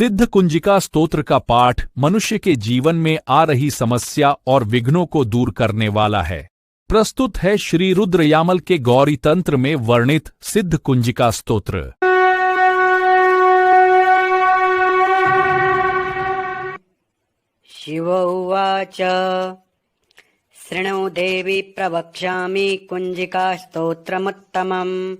सिद्ध कुंजिका स्तोत्र का पाठ मनुष्य के जीवन में आ रही समस्या और विघ्नों को दूर करने वाला है। प्रस्तुत है श्री रुद्र यामल के गौरी तंत्र में वर्णित सिद्ध कुंजिका स्तोत्र। शिव उवाच। शृणु देवी प्रवक्ष्यामि कुञ्जिकास्तोत्रमुत्तमम्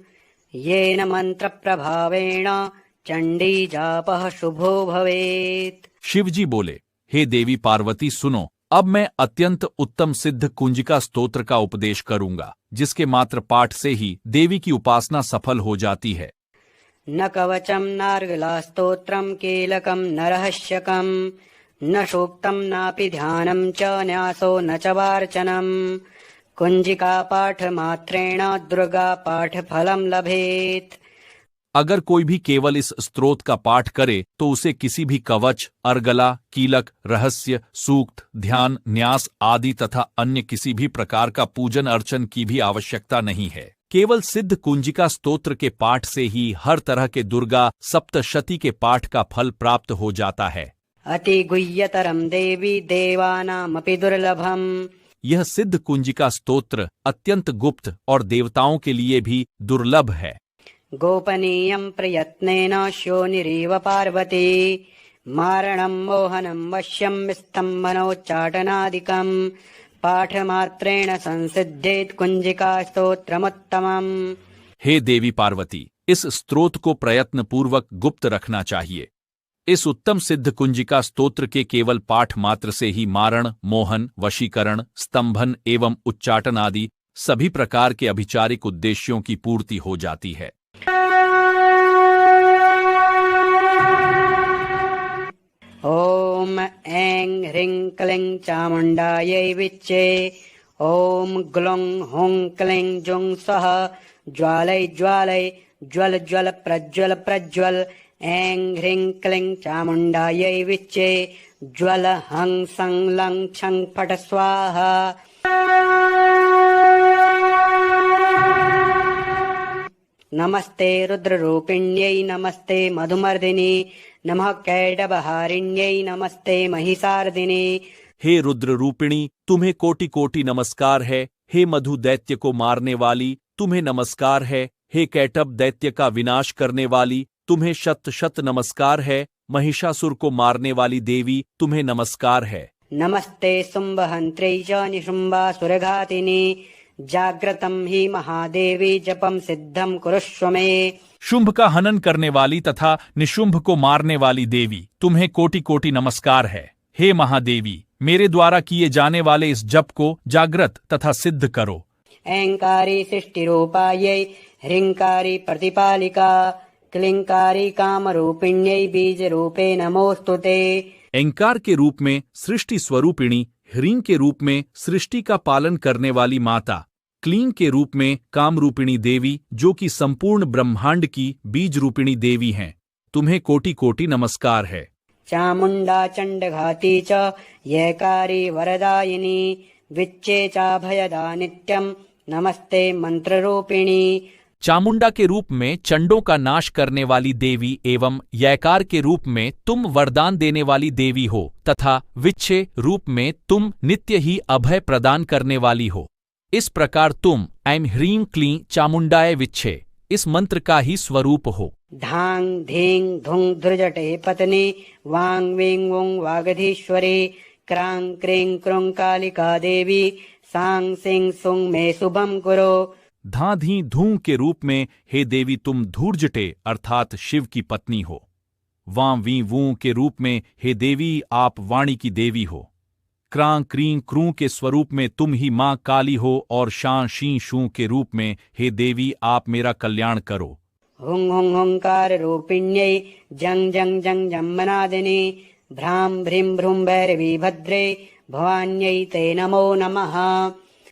येन मन्त्रप्रभावेण चण्डी जापः शुभो भवेत्। शिवजी बोले हे देवी पार्वती सुनो अब मैं अत्यंत उत्तम सिद्ध कुंजिका स्तोत्र का उपदेश करूँगा जिसके मात्र पाठ से ही देवी की उपासना सफल हो जाती है। न कवचम् नार्गलास्तोत्रम् कीलकम् न रहस्यकम न सूक्तम् नापि ध्यानम च न्यासो न च दुर्गा पाठ फलम लभेत्। अगर कोई भी केवल इस स्त्रोत का पाठ करे तो उसे किसी भी कवच अर्गला कीलक रहस्य सूक्त ध्यान न्यास आदि तथा अन्य किसी भी प्रकार का पूजन अर्चन की भी आवश्यकता नहीं है। केवल सिद्ध कुंजिका स्तोत्र के पाठ से ही हर तरह के दुर्गा सप्तशती के पाठ का फल प्राप्त हो जाता है। अति गुह्यतरम देवी देवानामपि दुर्लभम। यह सिद्ध कुंजिका स्तोत्र अत्यंत गुप्त और देवताओं के लिए भी दुर्लभ है। गोपनीयम् प्रयत्नेन श्योनिरीव पार्वती। मारणम्, मोहनम्, वश्यम् स्तम्भनोच्चाटनादिकम् पाठमात्रेण संसिद्धेत् कुञ्जिका स्तोत्रमुत्तमम् हे देवी पार्वती, इस स्त्रोत को प्रयत्न पूर्वक गुप्त रखना चाहिए। इस उत्तम सिद्ध कुंजिका स्तोत्र के केवल पाठ मात्र से ही मारण, मोहन, वशीकरण, स्तंभन एवं उच्चाटन आदि सभी प्रकार के अभिचारिक उद्देश्यों की पूर्ति हो जाती है। ॐ ऐं ह्रीं क्लीं चामुण्डायै विच्चे। ॐ ग्लुं हुं क्लीं जुं सः ज्वालय ज्वालय ज्वल ज्वल प्रज्वल प्रज्वल। ऐं ह्रीं क्लीं चामुण्डायै विच्चे। ज्वल हं सं लं छं फट स्वाहा। नमस्ते रुद्ररूपिण्यै नमस्ते मधुमर्दिनी नमः कैडबहारिण्यै नमस्ते महिषार्दिनी हे रुद्र रूपिणी तुम्हें कोटि कोटि नमस्कार है। हे मधु दैत्य को मारने वाली तुम्हें नमस्कार है। हे कैटब दैत्य का विनाश करने वाली तुम्हें शत शत नमस्कार है। महिषासुर को मारने वाली देवी तुम्हें नमस्कार है। नमस्ते शुम्भहन्त्रै च निशुम्बासुरघातिनी जाग्रतं हि महादेवी जपं सिद्धं कुरुष्व मे। शुंभ का हनन करने वाली तथा निशुंभ को मारने वाली देवी तुम्हें कोटि कोटि नमस्कार है। हे महादेवी मेरे द्वारा किए जाने वाले इस जप को जागृत तथा सिद्ध करो। ऐङ्कारी सृष्टिरूपायै ह्रीङ्कारी प्रतिपालिका क्लिंकारी काम कामरूपिण्यै बीज रूपे नमोस्तुते एंकार के रूप में सृष्टि स्वरूपिणी ह्रीं के रूप में सृष्टि का पालन करने वाली माता क्लीं के रूप में कामरूपिणी देवी जो कि संपूर्ण ब्रह्मांड की बीज रूपिणी देवी हैं। तुम्हें कोटि कोटि नमस्कार है। चामुण्डा चण्डघाती च यैकारी वरदायिनी विच्चे चाभयदा नित्यम नमस्ते मन्त्ररूपिणी चामुंडा के रूप में चंडों का नाश करने वाली देवी एवं यैकार के रूप में तुम वरदान देने वाली देवी हो तथा विच्छे रूप में तुम नित्य ही अभय प्रदान करने वाली हो। इस प्रकार तुम ऐम ह्रीं क्लीं चामुंडाय विच्छे। इस मंत्र का ही स्वरूप हो। धांग धीं धुं धृजटे पत्नी वांग वीं वुं वागधीश्वरी क्रां क्रीं क्रुं कालिका देवी सांग सिंह सुंग मे शुभम कुरो। धाधी धूं के रूप में हे देवी तुम धूर्जटे अर्थात शिव की पत्नी हो। वां वी वू के रूप में हे देवी आप वाणी की देवी हो। क्रां क्रीं क्रू के स्वरूप में तुम ही माँ काली हो और शां शी शू के रूप में हे देवी आप मेरा कल्याण करो। हुं हुं हुंकार रूपिण्यै जं जं जं जम्मनादिनी भ्रां भ्रीं भ्रूं भैरवी भद्रे भवान्यै ते नमो नमः।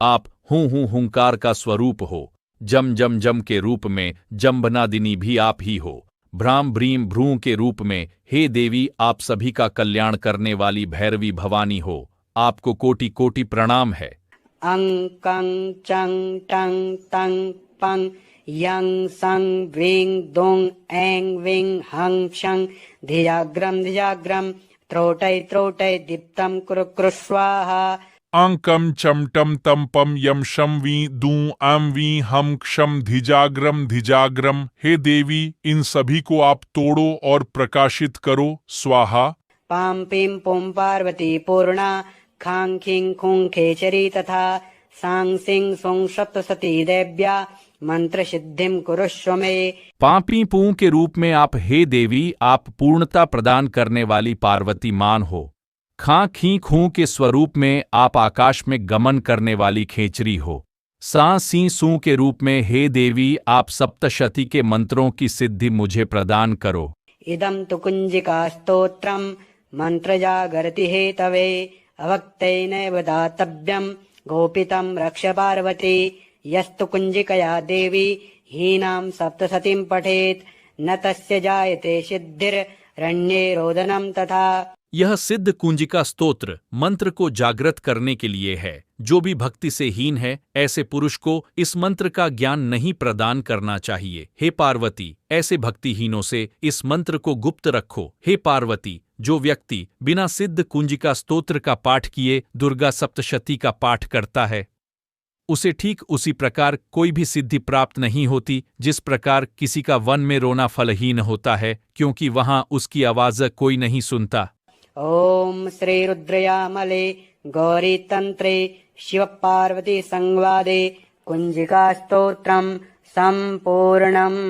आप हूँ हूँ हुंकार का स्वरूप हो जम जम जम के रूप में जम्बनादिनी भी आप ही हो। भ्राम भ्रीम भ्रू के रूप में हे देवी आप सभी का कल्याण करने वाली भैरवी भवानी हो। आपको कोटि कोटि प्रणाम है। अं कं चं टं तं पं यं सं वीं दुं ऐं वीं हं शं धिजाग्रं धिजाग्रं त्रोटै त्रोटै दीप्तं कुरु कुरु अंकम चमटम तमपम यम शम वी दू आम वी हम क्षम धिजाग्रम धिजाग्रम हे देवी इन सभी को आप तोड़ो और प्रकाशित करो स्वाहा। पाम पीम पुं पार्वती पूर्णा खां खीं खूं खेचरी तथा सां सिं सुं सप्तसती देव्या मन्त्रसिद्धिं कुरुष्व मे। पापी पू के रूप में आप हे देवी आप पूर्णता प्रदान करने वाली पार्वती मान हो। खां खी खूं के स्वरूप में आप आकाश में गमन करने वाली खेचरी हो। सा सी सू के रूप में हे देवी आप सप्तशती के मंत्रों की सिद्धि मुझे प्रदान करो। इदम तुकुंजिका स्त्रोत्र मंत्र कुञ्जिकास्तोत्रम् हे हेतवे अभक्तैनैव दातव्यम्। गोपितं रक्ष पार्वती। यस्तु कुञ्जिकया देवी। हीनां सप्तसतीं पठेत्। न तस्य जायते सिद्धिर्रण्ये रोदनं तथा यह सिद्ध कुंजिका स्तोत्र मंत्र को जागृत करने के लिए है। जो भी भक्ति से हीन है, ऐसे पुरुष को इस मंत्र का ज्ञान नहीं प्रदान करना चाहिए। हे पार्वती, ऐसे भक्तिहीनों से इस मंत्र को गुप्त रखो। हे पार्वती, जो व्यक्ति बिना सिद्ध कुंजिका स्तोत्र का पाठ किए दुर्गा सप्तशती का पाठ करता है, उसे ठीक उसी प्रकार कोई भी सिद्धि प्राप्त नहीं होती, जिस प्रकार किसी का वन में रोना फलहीन होता है, क्योंकि वहाँ उसकी आवाज़ कोई नहीं सुनता। ॐ श्रीरुद्रयामले गौरीतन्त्रे शिवपार्वतीसंवादे कुञ्जिकास्तोत्रम् सम्पूर्णम्